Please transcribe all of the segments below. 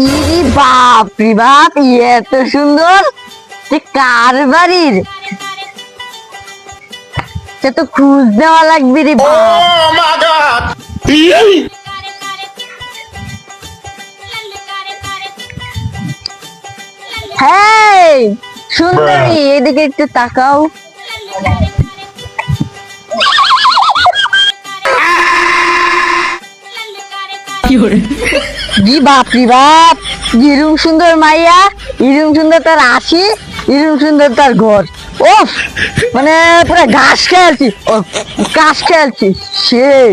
ইরি বাপ বাপ এত সুন্দর। সে কার বাড়ির? সে তো খুঁজ দেওয়া লাগবে রে বাপ। হ্যাঁ সুন্দরী, এদিকে একটু তাকাও। জি বাপ রে বাপ। ইরুম সুন্দর মাইয়া। ইরুম সুন্দর তার আসি ইরুম সুন্দর তার ঘর। ও মানে পুরো ঘাস খেয়ালছি ও ঘাস সেই।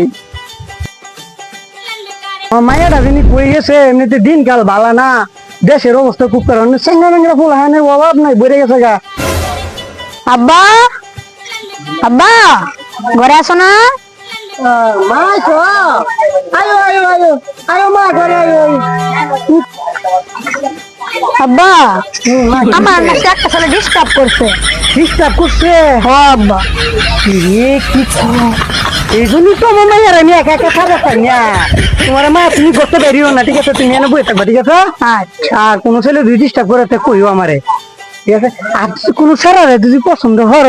আমার মায়েরা যিনি কই গেছে এমনিতে দিনকাল ভালো না। দেশের অবস্থা খুব কারণ চেঙ্গা মেঙ্গা ফুল হানের অভাব নাই বেড়ে গেছে গা। আব্বা আব্বা ঘরে আসো না? মা আয়ো আয়ো আয়ো। আয়ো মা ঘরে আয়ো আব্বা আমার নাকি একটা ছেলে ডিস্টার্ব করছে। ডিস্টার্ব করছে? হ আব্বা। এ কি এই জন্যই তো আমার মায়ের আমি একা একা সারা পাই না। তোমার মা তুমি করতে বেরিও না ঠিক আছে? তুমি এনে বই থাকবা ঠিক আছে? আচ্ছা। আর কোনো ছেলে দুই ডিস্টার্ব করতে কইও আমারে। ঠিক আছে? আর যদি কোনো সারারে যদি পছন্দ হর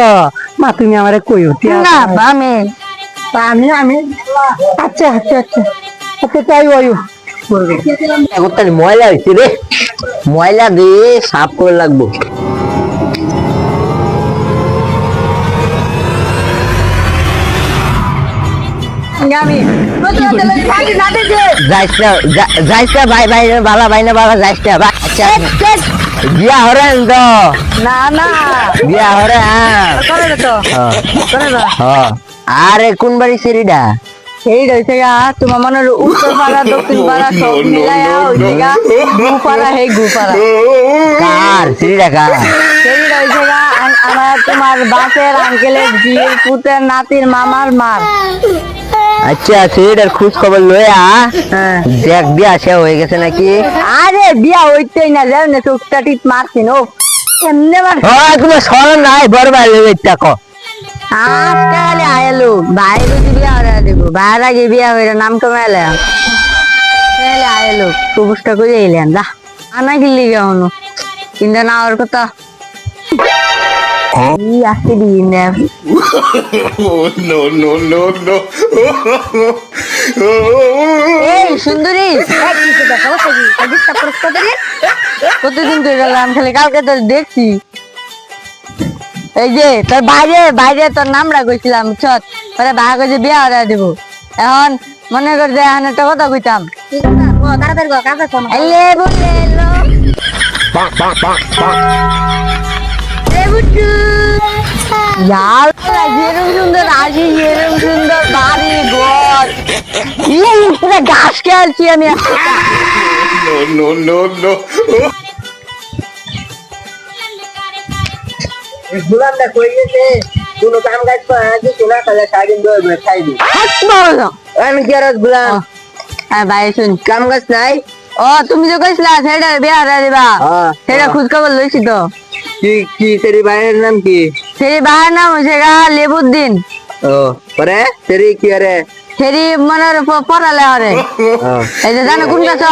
মা তুমি আমারে কইও ঠিক আছে? না আমি আমি আমি আচ্ছা আচ্ছা আচ্ছা। এখন ময়লা হয়েছে রে। ময়লা দিয়ে সাফ করে লাগবো। না না ভাই ভাই বালা ভাই না বালা যাইস না আচ্ছা বিয়া হরেন তো। না না। বিয়া হরে হ্যাঁ। হ্যাঁ, হ্যাঁ। আরে কোন বাড়ি সিঁড়িটা সেই রয়েছে গা তোমার মনে উত্তর পাড়া দক্ষিণ পাড়া সব মিলাইয়া হইছে গা গুপাড়া হে গুপাড়া কার সিঁড়িটা কার আমার তোমার বাপের আঙ্কেলের বিয়ের পুতের নাতির মামার মার আচ্ছা সিঁড়িটার খোঁজ খবর লয়া দেখ বিয়া সে হয়ে গেছে নাকি আরে বিয়া হইতেই না যাও না চোখটা টিপ মারছিন ও এমনি মার হ্যাঁ তোমার স্মরণ নাই ভাই লেগে কো আজকালে আয়ালো বাইরে যদি বিয়া হয়ে দেবো। বাইরে আগে বিয়া হয়ে নাম কমাইলে তাহলে আয়ালো প্রপোজটা করে এলেন যা আনা গিলি কেমন কিন্তু না ওর কথা। ই আসতে দিন না। no, no, no, no. এই সুন্দরী কতদিন ধরে গেলাম খালি কালকে তো দেখছি। এই যে তোর বাইরে বাইরে তোর নাম রাখছিলাম চত পরে ভাগ যে বিয়া হয়ে দেবো। এখন মনে কর যে এখন একটা কথা কইতাম। এলে বলে এলো। এ বুট্টু ইয়ার যেরকম সুন্দর বাড়ি ঘর। পুরো ঘাস খেয়ালছি আমি। No, no, no, গুলামটা কই গেছে? কোনো কাম কাজ করে না কিছু না তাহলে সারাদিন দৌড় দৌড় খাইবি হাত বড় না। আমি কি আর গুলাম হ্যাঁ ভাই শুন। কাম কাজ নাই? ও তুমি যে কইছিলা সেটা বিয়া হয়ে দিবা হ্যাঁ, সেটা খোঁজ খবর লইছি তো। কি কি তেরি ভাইয়ের নাম কি? সেই ভাইয়ের নাম হচ্ছে গা লেবুদ্দিন। ও পরে? তেরি কি আরে? সেরি মনে পড়ালে হ্যাঁ। এই যে জানো কোন ক্লাস?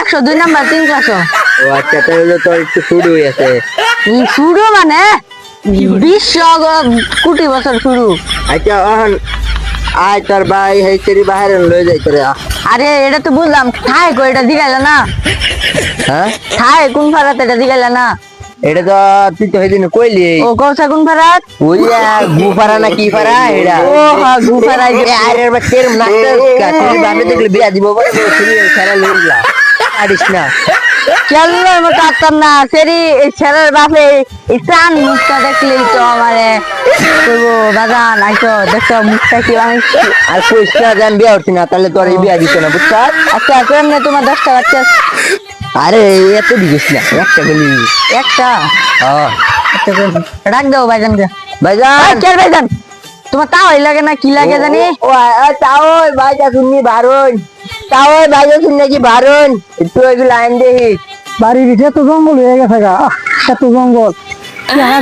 একশো দুই নাম্বার তিন ক্লাস। ও আচ্ছা তাহলে তো একটু শুরু হয়ে আছে শুরু মানে বিশ্ব কোটি বছর শুরু। আচ্ছা এখন আয় তোর ভাই হেই তেরি বাইরে লয়ে যাই তোরে। আরে এটা তো বুঝলাম ঠাই কো এটা দিগাইলা না। হ্যাঁ? ঠাই কোন ফারাত এটা দিগাইলা না। এটা তো তুই তো সেদিন কইলি। ও কৌশা কোন ফারাত? ওই গু না কি পারা এটা ও হ্যাঁ গু ফারাই এ আরে বা তের নাচতে তুই বামে দেখলে বিয়া দিব বলে তুই খেলা লইলা আড়িস না। চলো মতো আত্মার না। সেরি এই ছেলের বাপে এই চান মুখটা দেখলেই তো আমারে দাদা দেখো মুখটা কি আর কইস না জান বিয়া হচ্ছে না তাহলে তোর বিয়া দিত না বুঝছ আচ্ছা কেমনে তোমার দশটা বাচ্চা? আরে এত দিস না একটা গলি। একটা? হ্যাঁ। একটা দাও। রাখ দাও ভাইজানকে ভাইজান। কে ভাইজান? তোমার তাও লাগে না কি লাগে জানি? ও তাও ওই ভাইজা শুননি বারণ। তাও ওই ভাইজা শুন নাকি বারণ? একটু এগুলো আইন দেখি। বাড়ির ভিতরে এত জঙ্গল হয়ে গেছে গা। এত জঙ্গল।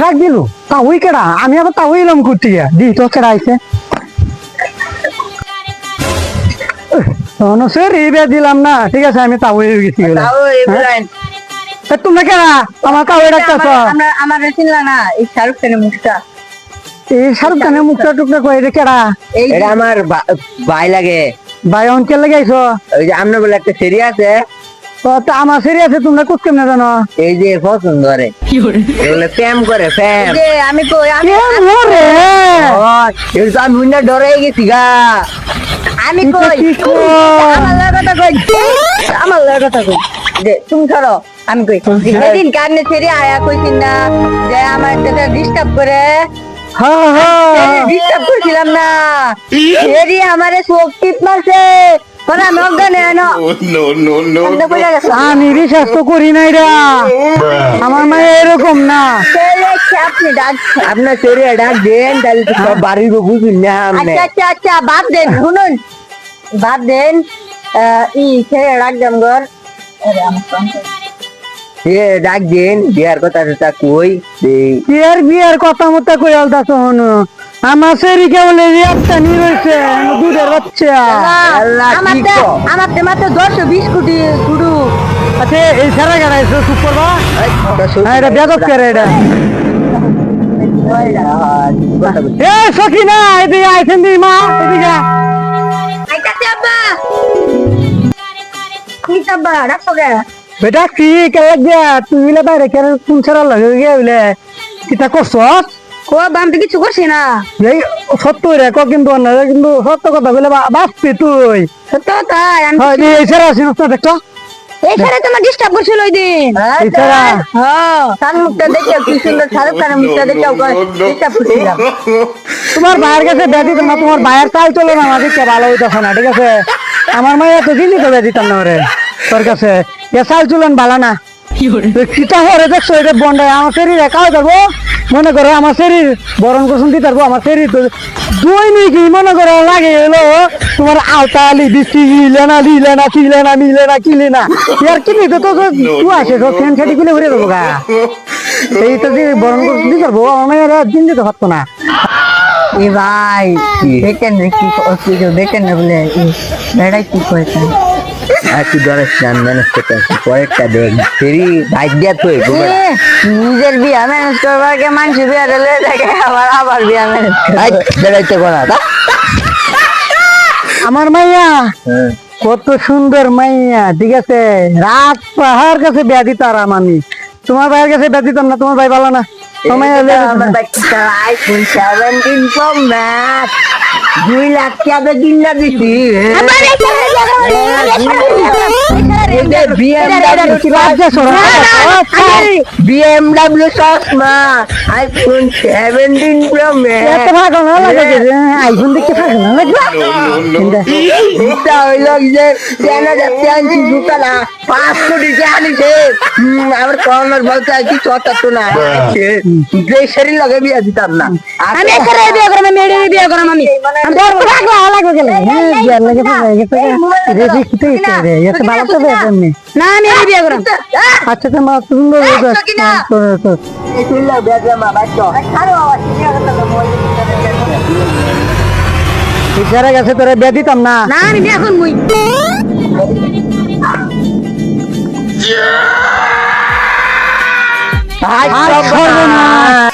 ডাক দিল? তা ওই কেডা? আমি আবার তা করতে গিয়া দি তো কেডা আইছে? দিলাম না। ঠিক আছে আমি তাও হয়ে গেছি তা তোমরা কেনা আমার তাও ডাকতেছ আমার চিনলা না এই শাহরুখ খানের মুখটা। এই শাহরুখ খানের মুখটা টুকটা কই? রে কেডা এটা আমার ভাই লাগে। ভাই অঙ্কেল লাগে আইছো ওই যে আমরা বলে একটা সেরি আছে। তো আমার সেরি আছে তোমরা কুচ কেমনে জানো? এই যে পছন্দ করে। এগুলো প্রেম করে প্রেম। যে আমি কই আমি কে রে তো আমি ডরে গেছি গা। আমি কই? আমার কথা কই? আমার কথা কই? যে তুমি ধরো আমি কই? সেদিন কারণে ছেড়ে আয়া কইছিন না যে আমার যেটা ডিস্টার্ব করে। ডিস্টার্ব করছিলাম না। ছেড়ে আমারে চোখ টিপ মারছে আমি বিশ্বাস তো করি নাই রা। মা এরকম না। আপনি ডাকছেন আপনার সেরি ডাক দেন তাহলে বাড়ির বুঝুন না আচ্ছা আচ্ছা আচ্ছা বাদ দেন শুনুন। বাদ দেন আহ, ই ছেড়ে রাখলাম ঘর। আমার সন্তান। এ ডাক দেন বিয়ার কথা কই বিয়ার বিয়ার কথা মতো কই আলতা শোনো। আমার এই একটা রয়েছে দুধের বাচ্চা। মাত্র বিশ কোটি আচ্ছা এই সারা গাড়া এসে চুপ করবা? এটা বেদক করে এটা? এ সখিনা এদিকে আইছেন দি মা এদিকে কি আব্বা রাখো গে বেটা কি কেলা গিয়া তুই বলে বাইরে কেন কোন ছাড়া লাগে গিয়া বলে? কিতা করছ ও বাম তো কিছু করছি না। এই সত্য রে ক কিন্তু কিন্তু সত্য কথা বলে বাঁচবি তুই। সত্য তাই আমি এই ছাড়া আসিস না দেখো এই তোমার ডিস্টার্ব করছিল ওই দিন এই ছাড়া হ্যাঁ তার মুখটা দেখে কি সুন্দর শাহরুখ খানের মুখটা দেখে No, no, ডিস্টার্ব করছিলাম no. তোমার ভাইয়ের কাছে ব্যাধি তোমার ভাইয়ের চাল চলে না আমাদের ভালো হইতেছে না ঠিক আছে? আমার মায়ের তো দিল্লি তো দিতাম না ওরে তোর কাছে। এ চাল চুলেন ভালো না। কিতা হরে দেখছ এটা বন্ডায় আমার শরীর একাও যাব? মনে করো আমার শরীর বরণ কোসন দিতে পারব আমার শরীর তো দৈনিক মনে করো লাগে এলো। তোমার আওতা লিবিসি ইলে না লিলে না কিলে না মিলে না কিলে না। ইয়ার কি তো তো তুই আসে তো ফ্যান খাটি কিলে ঘুরে দেবো গা। এই তো যে বরণ কোসন দিতে পারব আমার দিন দিতে পারতো না। এ ভাই দেখেন রে কি কি দেখেন না বলে বেড়াই কি করেছেন আর কি স্নান ম্যানেজ করতে আসি পরেরটা দেখ সেরি বাইক দিয়া তো নিজের বিয়া ম্যানেজ করবার কে মানুষ বিয়া দিলে দেখে আবার আবার বিয়া ম্যানেজ বেড়াইতে করা তা আমার মাইয়া কত সুন্দর মাইয়া ঠিক আছে? রাত পাহাড় কাছে বিয়া দিতাম আমি। তোমার ভাইয়ের কাছে বিয়া দিতাম না তোমার ভাই ভালো না। দুই লাখ টাকা দিন না দিছি। বিএমডাব্লিউ চশমা আইফোন সেভেন্টিন প্রো ম্যাক্স পাগল না লাগে আইফোন দেখতে না লাগে. এটা হইল যে কেন যাচ্ছে আনছি আনিছে আমার কর্নার বলতে আর কি না যে শরীর লাগে বিয়া দিতাম না আমি এখানে বিয়া করাম আমি এড়ে বিয়া করাম আমি আমি তো পাগল না গেলে হ্যাঁ বিয়ার লাগে তো লাগে তো রে ইচ্ছে রে এত ভালো তো বিয়া না আমি এড়ে বিয়া করাম। আচ্ছা তো মা সকিনা। তোর তো। এই গেছে তোরে বিয়া দিতাম না। না আমি বিয়া সর্বনাশ।